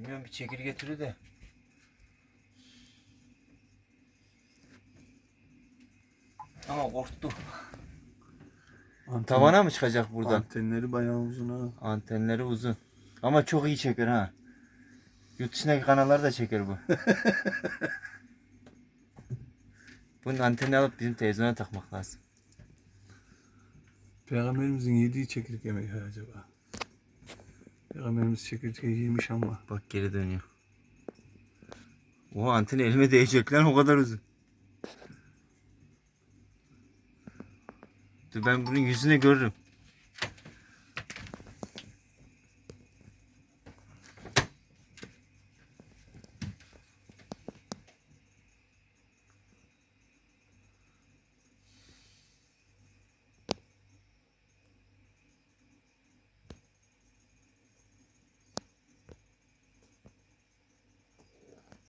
Bilmiyorum bir çekirge türü de. Ama korktu. Anten- Tavana mı çıkacak buradan? Antenleri bayağı uzun ha. Antenleri uzun. Ama çok iyi çeker ha. Yurt dışındaki kanalları da çeker bu. Bunun antenini alıp bizim televizyona takmak lazım. Peygamberimizin yediği çekirge mi acaba? Peygamberimiz çekirge yemiş ama. Bak geri dönüyor. O anteni elime değecek lan o kadar uzun. Dur ben bunun yüzüne görürüm.